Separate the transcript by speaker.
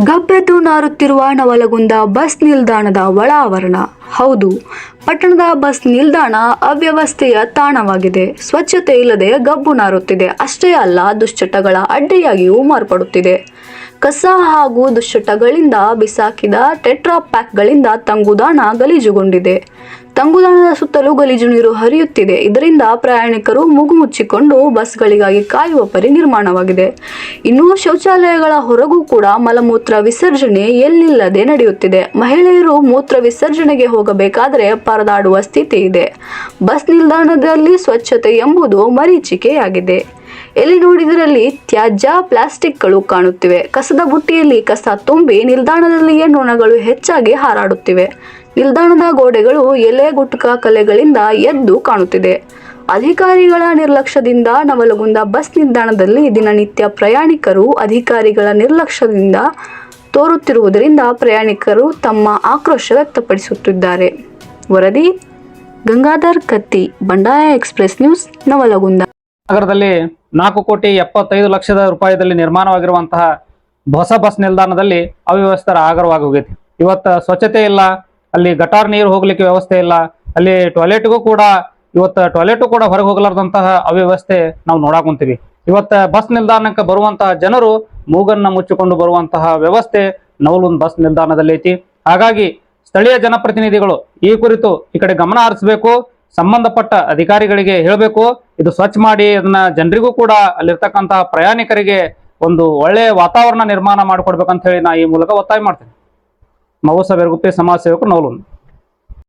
Speaker 1: ಗಬ್ಬೆದ್ದು ನಾರುತ್ತಿರುವ Navalgund bus ನಿಲ್ದಾಣದ ಒಳ ಆವರಣ ಹೌದು, ಪಟ್ಟಣದ ಬಸ್ ನಿಲ್ದಾಣ ಅವ್ಯವಸ್ಥೆಯ ತಾಣವಾಗಿದೆ. ಸ್ವಚ್ಛತೆ ಇಲ್ಲದೆ ಗಬ್ಬು ನಾರುತ್ತಿದೆ. ಅಷ್ಟೇ ಅಲ್ಲ, ದುಶ್ಚಟಗಳ ಅಡ್ಡಿಯಾಗಿಯೂ ಮಾರ್ಪಡುತ್ತಿದೆ. ಕಸ ಹಾಗೂ ದುಶ್ಚಟಗಳಿಂದ ಬಿಸಾಕಿದ ಟೆಟ್ರಾ ಪ್ಯಾಕ್ಗಳಿಂದ ತಂಗುದಾಣ ಗಲೀಜುಗೊಂಡಿದೆ. ತಂಗುದಾಣದ ಸುತ್ತಲೂ ಗಲೀಜು ನೀರು ಹರಿಯುತ್ತಿದೆ. ಇದರಿಂದ ಪ್ರಯಾಣಿಕರು ಮೂಗು ಮುಚ್ಚಿಕೊಂಡು ಬಸ್ಗಳಿಗಾಗಿ ಕಾಯುವ ಪರಿ ನಿರ್ಮಾಣವಾಗಿದೆ. ಇನ್ನು ಶೌಚಾಲಯಗಳ ಹೊರಗೂ ಕೂಡ ಮಲಮೂತ್ರ ವಿಸರ್ಜನೆ ಎಲ್ಲಿಲ್ಲದೆ ನಡೆಯುತ್ತಿದೆ. ಮಹಿಳೆಯರು ಮೂತ್ರ ವಿಸರ್ಜನೆಗೆ ಹೋಗಬೇಕಾದರೆ ಪರದಾಡುವ ಸ್ಥಿತಿ ಇದೆ. ಬಸ್ ನಿಲ್ದಾಣದಲ್ಲಿ ಸ್ವಚ್ಛತೆ ಎಂಬುದು ಮರೀಚಿಕೆಯಾಗಿದೆ. ಎಲ್ಲಿ ನೋಡಿದರಲ್ಲಿ ತ್ಯಾಜ್ಯ, ಪ್ಲಾಸ್ಟಿಕ್ಗಳು ಕಾಣುತ್ತಿವೆ. ಕಸದ ಬುಟ್ಟಿಯಲ್ಲಿ ಕಸ ತುಂಬಿ ನಿಲ್ದಾಣದಲ್ಲಿಯೇ ನೊಣಗಳು ಹೆಚ್ಚಾಗಿ ಹಾರಾಡುತ್ತಿವೆ. ನಿಲ್ದಾಣದ ಗೋಡೆಗಳು ಎಲೆ ಗುಟ್ಕ ಕಲೆಗಳಿಂದ ಎದ್ದು ಕಾಣುತ್ತಿದೆ. ಅಧಿಕಾರಿಗಳ ನಿರ್ಲಕ್ಷ್ಯದಿಂದ ನವಲಗುಂದ ಬಸ್ ನಿಲ್ದಾಣದಲ್ಲಿ ದಿನನಿತ್ಯ ಪ್ರಯಾಣಿಕರು ಅಧಿಕಾರಿಗಳ ನಿರ್ಲಕ್ಷ್ಯದಿಂದ ತೋರುತ್ತಿರುವುದರಿಂದ ಪ್ರಯಾಣಿಕರು ತಮ್ಮ ಆಕ್ರೋಶ ವ್ಯಕ್ತಪಡಿಸುತ್ತಿದ್ದಾರೆ. ವರದಿ, ಗಂಗಾಧರ್ ಕತ್ತಿ, ಬಂಡಾಯ ಎಕ್ಸ್ಪ್ರೆಸ್ ನ್ಯೂಸ್, ನವಲಗುಂದ.
Speaker 2: ನಗರದಲ್ಲಿ ನಾಲ್ಕು ಕೋಟಿ ಎಪ್ಪತ್ತೈದು ಲಕ್ಷದ ರೂಪಾಯಿದಲ್ಲಿ ನಿರ್ಮಾಣವಾಗಿರುವಂತಹ ಹೊಸ ಬಸ್ ನಿಲ್ದಾಣದಲ್ಲಿ ಅವ್ಯವಸ್ಥರ ಆಗರವಾಗಿ ಹೋಗೈತಿ ಇವತ್ತು ಸ್ವಚ್ಛತೆ ಇಲ್ಲ, ಅಲ್ಲಿ ಗಟಾರ್ ನೀರು ಹೋಗ್ಲಿಕ್ಕೆ ವ್ಯವಸ್ಥೆ ಇಲ್ಲ, ಅಲ್ಲಿ ಟಾಯ್ಲೆಟ್ಗೂ ಕೂಡ ಇವತ್ತು ಟಾಯ್ಲೆಟು ಕೂಡ ಹೊರಗೆ ಹೋಗಲಾರ್ದಂತಹ ಅವ್ಯವಸ್ಥೆ ನಾವು ನೋಡಾಕೊಂತೀವಿ ಕುಂತೀವಿ. ಇವತ್ತು ಬಸ್ ನಿಲ್ದಾಣಕ್ಕೆ ಬರುವಂತಹ ಜನರು ಮೂಗನ್ನ ಮುಚ್ಚಿಕೊಂಡು ಬರುವಂತಹ ವ್ಯವಸ್ಥೆ ನವಲುಂದ್ ಬಸ್ ನಿಲ್ದಾಣದಲ್ಲಿ ಐತಿ. ಹಾಗಾಗಿ ಸ್ಥಳೀಯ ಜನಪ್ರತಿನಿಧಿಗಳು ಈ ಕುರಿತು ಈ ಕಡೆ ಗಮನ ಹರಿಸಬೇಕು, ಸಂಬಂಧಪಟ್ಟ ಅಧಿಕಾರಿಗಳಿಗೆ ಹೇಳಬೇಕು. ಇದು ಸ್ವಚ್ಛ ಮಾಡಿ ಅದನ್ನ ಜನರಿಗೂ ಕೂಡ ಅಲ್ಲಿರ್ತಕ್ಕಂತಹ ಪ್ರಯಾಣಿಕರಿಗೆ ಒಂದು ಒಳ್ಳೆಯ ವಾತಾವರಣ ನಿರ್ಮಾಣ ಮಾಡಿಕೊಡ್ಬೇಕಂತ ಹೇಳಿ ನಾ ಈ ಮೂಲಕ ಒತ್ತಾಯ ಮಾಡ್ತೇನೆ. ಬೆರಗುಪ್ಪೆ ಸಮಾಜ ಸೇವಕರು ನವಲುಂದ್